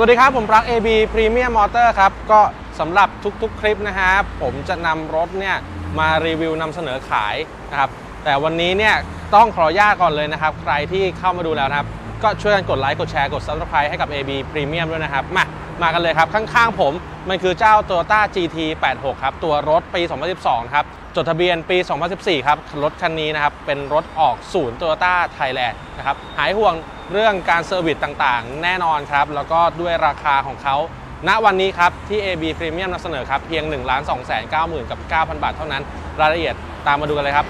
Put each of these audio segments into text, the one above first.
วัสดีครับ ผมปลั๊ก AB Premium Motor ครับ ก็สำหรับทุกๆคลิปนะฮะผมจะนำรถเนี่ยมารีวิวนำเสนอขายนะครับ แต่วันนี้เนี่ยต้องขออนุญาตก่อนเลยนะครับ ใครที่เข้ามาดูแล้วนะครับ ก็ช่วยกันกดไลค์กดแชร์กด Subscribe ให้กับ AB Premium ด้วยนะครับ มามากันเลยครับ ข้างๆผมมันคือเจ้า Toyota GT 86 ครับ ตัวรถปี 2012 ครับ จดทะเบียนปี 2014 ครับ รถคันนี้นะครับ เป็นรถออกศูนย์ Toyota Thailand นะครับ หายห่วง เรื่องการเซอร์วิสต่างๆ แน่นอนครับ แล้วก็ด้วยราคาของเขาณวันนี้ครับ ที่ AB Premium นำเสนอครับ เพียง 1 2 9 0 0 0 0 กับ 9,000 บาทเท่านั้น รายละเอียดตามมาดูกันเลยครับ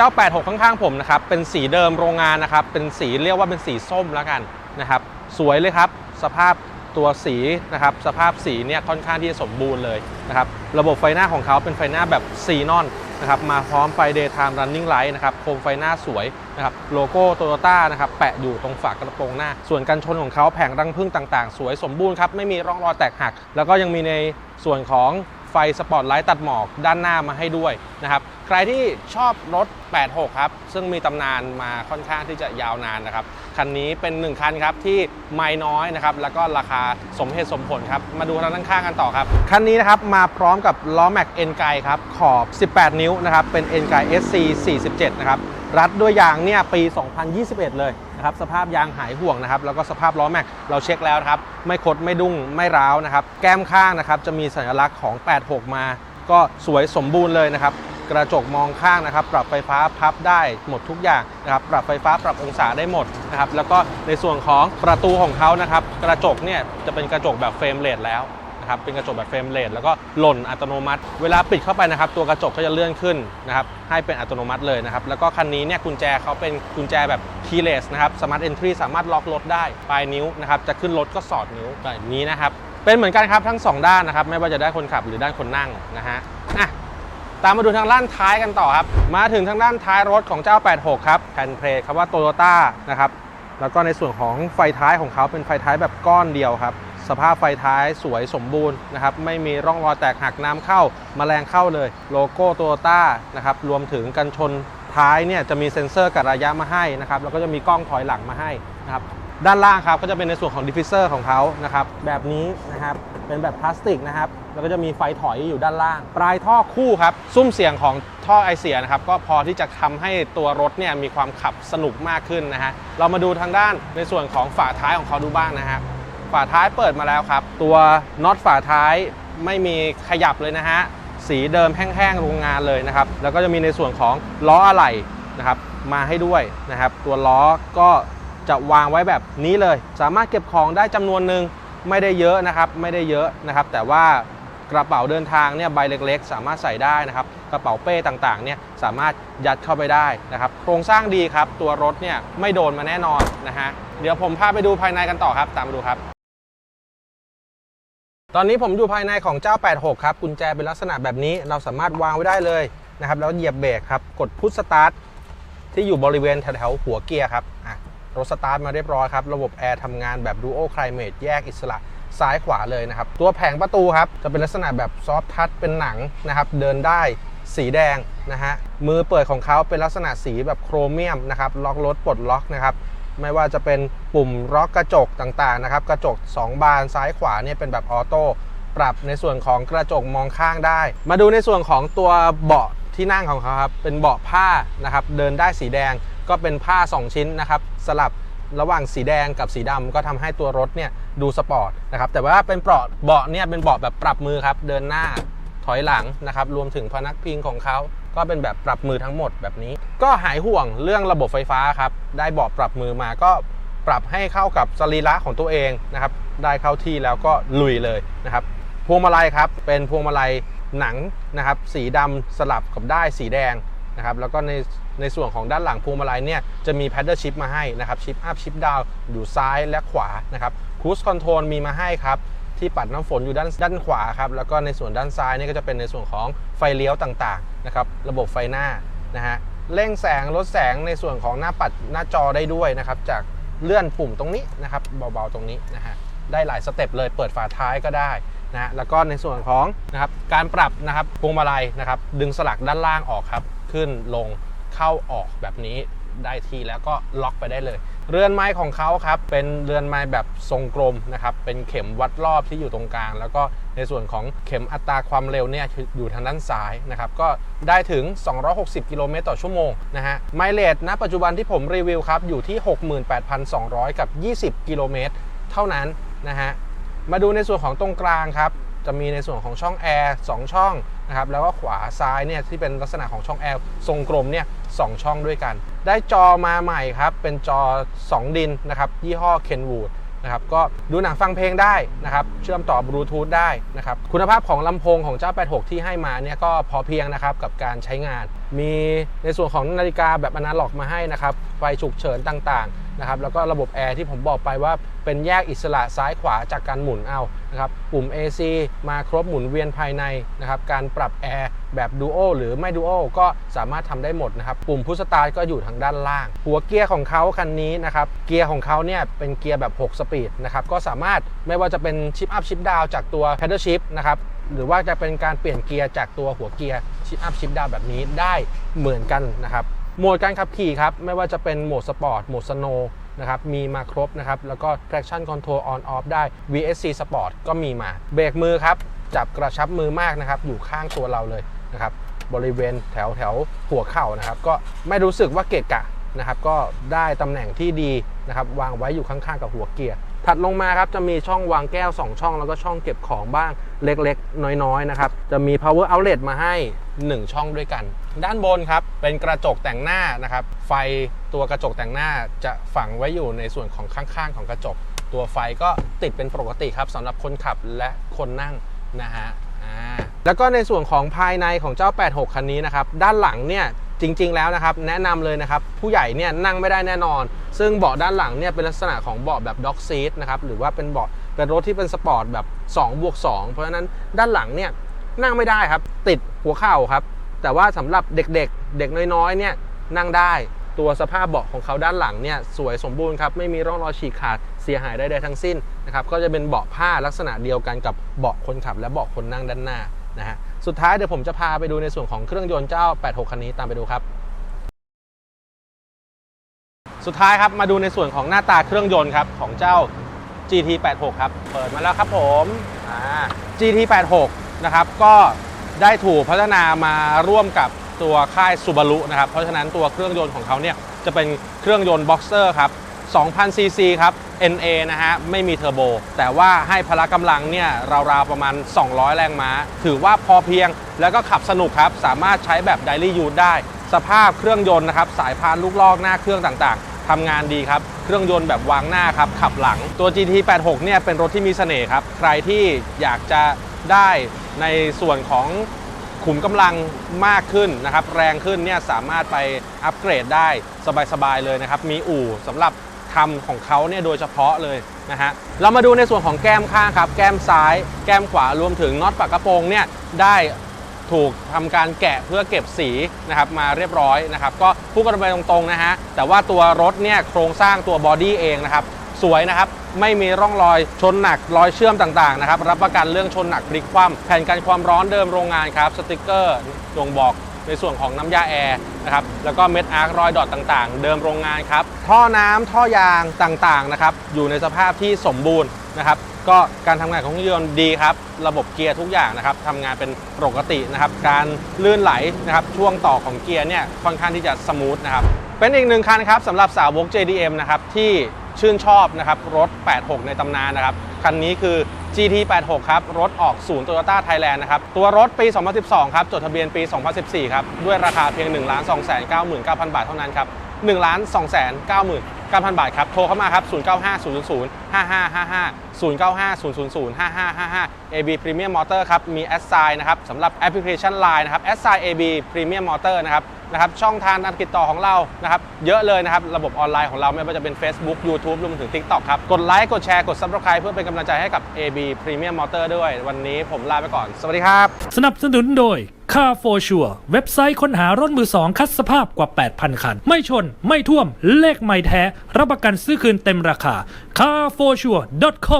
เจ้า 86 ข้างๆผมนะครับ เป็นสีเดิมโรงงานนะครับ เป็นสีเรียกว่าเป็นสีส้มแล้วกันนะครับ สวยเลยครับ สภาพตัวสีนะครับ สภาพสีเนี่ยค่อนข้างที่จะสมบูรณ์เลยนะครับ ระบบไฟหน้าของเขาเป็นไฟหน้าแบบซีนอนนะครับ มาพร้อมไฟ daytime running light นะครับ โคมไฟหน้าสวยนะครับ โลโก้โตโยต้านะครับ แปะอยู่ตรงฝากระโปรงหน้า ส่วนกันชนของเขาแผงรังพึ่งต่างๆ สวยสมบูรณ์ครับ ไม่มีร่องรอยแตกหัก แล้วก็ยังมีในส่วนของ ไฟสปอตไลท์ตัดหมอกด้านหน้ามาให้ด้วยนะครับ ใครที่ชอบรถ 86 ครับ ซึ่งมีตำนานมาค่อนข้างที่จะยาวนานนะครับ คันนี้เป็น 1 คันครับที่ไม่น้อยนะครับ แล้วก็ราคาสมเหตุสมผลครับ มาดูทางด้านข้างกันต่อครับ คันนี้นะครับมาพร้อมกับล้อแม็กเอ็นไกครับ ขอบ 18 นิ้วนะครับ เป็นเอ็นไก SC 47 นะครับ รัดด้วยยางเนี่ยปี 2021 เลย นะครับสภาพยางหายห่วงนะครับแล้วก็สภาพล้อแม็กเราเช็คแล้วนะครับไม่คดไม่ดุ้งไม่ร้าวนะครับแก้มข้างนะครับจะมีสัญลักษณ์ของ 86 มา ก็สวยสมบูรณ์เลยนะครับกระจกมองข้างนะครับ ปรับไฟฟ้าพับได้หมดทุกอย่างนะครับ ปรับไฟฟ้าปรับองศาได้หมดนะครับ แล้วก็ในส่วนของประตูของเขานะครับ กระจกเนี่ยจะเป็นกระจกแบบเฟรมเลสแล้ว นะครับเป็นกระจกแบบเฟรมเลสแล้วก็หล่นอัตโนมัติ เวลาปิดเข้าไปนะครับตัวกระจกก็จะเลื่อนขึ้นนะครับให้เป็นอัตโนมัติเลยนะครับแล้วก็คันนี้เนี่ยกุญแจเขาเป็นกุญแจแบบ keyless นะครับ smart entry สามารถล็อกรถได้ปลายนิ้วนะครับจะขึ้นรถก็สอดนิ้วแบบนี้นะครับเป็นเหมือนกันครับทั้งสองด้านนะครับไม่ว่าจะด้านคนขับหรือด้านคนนั่งนะฮะอะตามมาดูทางด้านท้ายกันต่อครับ มาถึงทางด้านท้ายรถของเจ้า 86 ครับแผ่นเพลทคำว่าโตโยต้านะครับ แล้วก็ในส่วนของไฟท้ายของเขาเป็นไฟท้ายแบบก้อนเดียวครับ สภาพไฟท้ายสวยสมบูรณ์นะครับไม่มีร่องรอยแตกหักน้ำเข้าแมลงเข้าเลย โลโก้โตโยต้านะครับรวมถึงกันชนท้ายเนี่ยจะมีเซ็นเซอร์กัดระยะมาให้นะครับแล้วก็จะมีกล้องถอยหลังมาให้นะครับด้านล่างครับก็จะเป็นในส่วนของดิฟฟิเซอร์ของเขานะครับแบบนี้นะครับเป็นแบบพลาสติกนะครับแล้วก็จะมีไฟถอยอยู่ด้านล่าง ปลายท่อคู่ครับซุ้มเสียงของท่อไอเสียนะครับก็พอที่จะทำให้ตัวรถเนี่ยมีความขับสนุกมากขึ้นนะฮะเรามาดูทางด้านในส่วนของฝาท้ายของเขาดูบ้างนะฮะ ฝาท้ายเปิดมาแล้วครับ ตัวน็อตฝาท้ายไม่มีขยับเลยนะฮะ สีเดิมแห้งๆโรงงานเลยนะครับ แล้วก็จะมีในส่วนของล้ออะไหล่นะครับ มาให้ด้วยนะครับ ตัวล้อก็จะวางไว้แบบนี้เลย สามารถเก็บของได้จำนวนหนึ่งไม่ได้เยอะนะครับ ไม่ได้เยอะนะครับ แต่ว่ากระเป๋าเดินทางเนี่ยใบเล็ก ๆ สามารถใส่ได้นะครับ กระเป๋าเป้ต่างๆเนี่ยสามารถยัดเข้าไปได้นะครับ โครงสร้างดีครับ ตัวรถเนี่ยไม่โดนมาแน่นอนนะฮะ เดี๋ยวผมพาไปดูภายในกันต่อครับ ตามมาดูครับ ตอนนี้ผมอยู่ภายในของเจ้า 86 ครับ กุญแจเป็นลักษณะแบบนี้ เราสามารถวางไว้ได้เลยนะครับ แล้วเหยียบเบรกครับ กดพุชสตาร์ทที่อยู่บริเวณแถวๆหัวเกียร์ครับ อะ รถสตาร์ทมาเรียบร้อยครับ ระบบแอร์ทำงานแบบ Duo Climate แยกอิสระซ้ายขวาเลยนะครับ ตัวแผงประตูครับ จะเป็นลักษณะแบบซอฟทัชเป็นหนังนะครับ เดินได้สีแดงนะฮะ มือเปิดของเขาเป็นลักษณะสีแบบโครเมียมนะครับ ล็อกรถปลดล็อกนะครับ ไม่ว่าจะเป็นปุ่มล็อกกระจกต่างๆนะครับ กระจก 2 บานซ้ายขวาเนี่ยเป็นแบบออโต้ปรับในส่วนของกระจกมองข้างได้ มาดูในส่วนของตัวเบาะที่นั่งของเขาครับเป็นเบาะผ้านะครับ เดินได้สีแดงก็เป็นผ้า 2 ชิ้นนะครับ สลับระหว่างสีแดงกับสีดำก็ทำให้ตัวรถเนี่ยดูสปอร์ตนะครับแต่ว่าเป็นเบาะเบาะเนี่ยเป็นเบาะแบบปรับมือครับ เดินหน้าถอยหลังนะครับ รวมถึงพนักพิงของเขา ก็เป็นแบบปรับมือทั้งหมดแบบนี้ ก็หายห่วงเรื่องระบบไฟฟ้าครับ ได้เบาะปรับมือมาก็ปรับให้เข้ากับสรีระของตัวเองนะครับ ได้เข้าที่แล้วก็ลุยเลยนะครับ พวงมาลัยครับ เป็นพวงมาลัยหนังนะครับ สีดำสลับกับได้สีแดงนะครับ แล้วก็ในในส่วนของด้านหลังพวงมาลัยเนี่ยจะมีแพดเดิลชิพมาให้นะครับ ชิปอัพชิปดาวอยู่ซ้ายและขวานะครับ ครู e คอนโทรลมีมาให้ครับ ที่ปัดน้ำฝนอยู่ด้านด้านขวาครับแล้วก็ในส่วนด้านซ้ายนี่ก็จะเป็นในส่วนของไฟเลี้ยวต่างๆนะครับระบบไฟหน้านะฮะเร่งแสงลดแสงในส่วนของหน้าปัดหน้าจอได้ด้วยนะครับจากเลื่อนปุ่มตรงนี้นะครับเบาๆตรงนี้นะฮะได้หลายสเต็ปเลยเปิดฝาท้ายก็ได้นะฮะแล้วก็ในส่วนของนะครับการปรับนะครับพวงมาลัยนะครับดึงสลักด้านล่างออกครับขึ้นลงเข้าออกแบบนี้ได้ทีแล้วก็ล็อกไปได้เลย เรือนไม้ของเขาครับเป็นเรือนไม้แบบทรงกลมนะครับเป็นเข็มวัดรอบที่อยู่ตรงกลาง แล้วก็ในส่วนของเข็มอัตราความเร็วเนี่ยออยู่ทางด้านซ้ายนะครับก็ได้ถึง 260 กิโลเมตรต่อชั่วโมงนะฮะไมเลจณปัจจุบันที่ผมรีวิวครับอยู่ที่ 68,200 กับ 20 กิโลเมตรเท่านั้นนะฮะมาดูในส่วนของตรงกลางครับจะมีในส่วนของช่องแอร์2ช่อง นะครับแล้วก็ขวาซ้ายเนี่ยที่เป็นลักษณะของช่องแอร์ทรงกลมเนี่ยสองช่องด้วยกัน ได้จอมาใหม่ครับ เป็นจอ 2 ดินนะครับยี่ห้อ Kenwood นะครับก็ดูหนังฟังเพลงได้นะครับ เชื่อมต่อบลูทูธได้นะครับ คุณภาพของลำโพงของเจ้า 86 ที่ให้มาเนี่ยก็พอเพียงนะครับกับการใช้งาน มีในส่วนของนาฬิกาแบบอนาล็อกมาให้นะครับ ไฟฉุกเฉินต่างๆนะครับแล้วก็ระบบแอร์ที่ผมบอกไปว่าเป็นแยกอิสระซ้ายขวาจากการหมุนเอา นะครับปุ่ม AC มาครบหมุนเวียนภายในนะครับการปรับแอร์แบบดูโอหรือไม่ดูโอก็สามารถทำได้หมดนะครับปุ่มพุชสตาร์ทก็อยู่ทางด้านล่าง หัวเกียร์ของเขาคันนี้นะครับเกียร์ของเขาเนี่ยเป็นเกียร์แบบ 6 สปีดนะครับก็สามารถไม่ว่าจะเป็นชิปอัพชิปดาวจากตัว pedal shift นะครับหรือว่าจะเป็นการเปลี่ยนเกียร์จากตัวหัวเกียร์ชิปอัพชิปดาวแบบนี้ได้เหมือนกันนะครับโหมดการขับขี่ครับไม่ว่าจะเป็นโหมดสปอร์ตโหมดสโน นะครับมีมาครบนะครับแล้วก็ traction control on off ได้ VSC Sport ก็มีมา เบรกมือครับ จับกระชับมือมากนะครับ อยู่ข้างตัวเราเลยนะครับบริเวณแถวแถวหัวเข่านะครับ ก็ไม่รู้สึกว่าเกะกะนะครับ ก็ได้ตำแหน่งที่ดีนะครับ วางไว้อยู่ข้างๆกับหัวเกียร์ ถัดลงมาครับ จะมีช่องวางแก้ว 2 ช่อง แล้วก็ช่องเก็บของบ้างเล็กๆ น้อยๆนะครับ จะมี power outlet มาให้ 1 ช่องด้วยกัน ด้านบนครับเป็นกระจกแต่งหน้านะครับ ไฟตัวกระจกแต่งหน้าจะฝังไว้อยู่ในส่วนของข้างๆ ของกระจก ตัวไฟก็ติดเป็นปกติครับสำหรับคนขับและคนนั่งนะฮะอ่าแล้วก็ในส่วนของภายในของเจ้า 86 คันนี้นะครับ ด้านหลังเนี่ยจริง ๆ แล้วนะครับ แนะนำเลยนะครับ ผู้ใหญ่เนี่ยนั่งไม่ได้แน่นอน ซึ่งเบาะด้านหลังเนี่ยเป็นลักษณะของเบาะแบบด็อกซีทนะครับหรือว่าเป็นเบาะเป็นรถที่เป็นสปอร์ตแบบ2บวก2เพราะฉะนั้นด้านหลังเนี่ยนั่งไม่ได้ครับ ติดหัวเข่าครับ แต่ว่าสำหรับเด็กๆ เด็กน้อยๆ เนี่ยนั่งได้ตัวสภาพเบาะของเขาด้านหลังเนี่ยสวยสมบูรณ์ครับ ไม่มีร่องรอยฉีกขาดเสียหายใดๆทั้งสิ้นนะครับก็จะเป็นเบาะผ้าลักษณะเดียวกันกับเบาะคนขับ และเบาะคนนั่งด้านหน้านะฮะสุดท้ายเดี๋ยวผมจะพาไปดูในส่วนของเครื่องยนต์เจ้า 86 คันนี้ตามไปดูครับ สุดท้ายครับมาดูในส่วนของหน้าตาเครื่องยนต์ครับของเจ้า GT 86 ครับเปิดมาแล้วครับผมอ่า GT 86 นะครับก็ ได้ถูกพัฒนามาร่วมกับตัวค่าย Subaru นะครับ เพราะฉะนั้นตัวเครื่องยนต์ของเขาเนี่ยจะเป็นเครื่องยนต์ Boxer ครับ2,000 ซีซีครับ NA นะฮะ ไม่มีเทอร์โบ แต่ว่าให้พละกำลังเนี่ยราวๆประมาณ 200 แรงม้า ถือว่าพอเพียงแล้วก็ขับสนุกครับ สามารถใช้แบบ Daily Use ได้ สภาพเครื่องยนต์นะครับ สายพานลูกลอกหน้าเครื่องต่างๆทำงานดีครับ เครื่องยนต์แบบวางหน้าครับ ขับหลัง ตัว GT 86 เนี่ยเป็นรถที่มีเสน่ห์ครับ ใครที่อยากจะ ได้ในส่วนของขุมกำลังมากขึ้นนะครับ แรงขึ้นเนี่ยสามารถไปอัปเกรดได้สบาย ๆ เลยนะครับ มีอู่สำหรับทำของเขาเนี่ยโดยเฉพาะเลยนะฮะเรามาดูในส่วนของแก้มข้างครับ แก้มซ้าย แก้มขวารวมถึงน็อตปากกระโปรงเนี่ยได้ถูกทำการแกะเพื่อเก็บสีนะครับมาเรียบร้อยนะครับ ก็พูดกันไปตรงๆนะฮะแต่ว่าตัวรถเนี่ยโครงสร้างตัวบอดี้เองนะครับ สวยนะครับ ไม่มีร่องรอยชนหนักรอยเชื่อมต่างๆนะครับ รับประกันเรื่องชนหนักพลิกคว่ำแผ่นกันความร้อนเดิมโรงงานครับสติกเกอร์บ่งบอกในส่วนของน้ำยาแอร์นะครับ แล้วก็เม็ดอาร์ครอยดอทต่างๆ เดิมโรงงานครับ ท่อน้ำท่อยางต่างๆนะครับ อยู่ในสภาพที่สมบูรณ์นะครับ ก็การทำงานของเครื่องยนต์ดีครับ ระบบเกียร์ทุกอย่างนะครับทำงานเป็นปกตินะครับ การลื่นไหลนะครับ ช่วงต่อของเกียร์เนี่ยค่อนข้างที่จะสมูทนะครับ เป็นอีกหนึ่งคันครับสำหรับสาวก JDM นะครับที่ ชื่นชอบนะครับรถ 86 ในตำนานนะครับคันนี้คือ GT 86 ครับรถออกศูนย์ Toyota Thailand นะครับตัวรถปี 2012 ครับจดทะเบียนปี 2014 ครับด้วยราคาเพียง 1 2 9 9 0 0 0 บาทเท่านั้นครับ1 2 9 9 9 9,000 บาทครับ โทรเข้ามาครับ 095 000 5555 095 000 5555 AB Premium Motor ครับ มีแอดไซน์นะครับสำหรับแอปพลิเคชัน Line นะครับแอดไซน์ AB Premium Motor นะครับนะครับช่องทางการติดต่อของเรานะครับเยอะเลยนะครับ ระบบออนไลน์ของเราไม่ว่าจะเป็น Facebook YouTube รวมถึง TikTok ครับ กดไลค์กดแชร์กด Subscribe เพื่อเป็นกำลังใจให้กับ AB Premium Motor ด้วย วันนี้ผมลาไปก่อน สวัสดีครับ สนับสนุนโดย Car for Sure เว็บไซต์ค้นหารถมือสองคัดสภาพกว่า 8,000 คัน ไม่ชนไม่ท่วมเลขไม่แท้รับประกันซื้อคืนเต็มราคา carforsure.com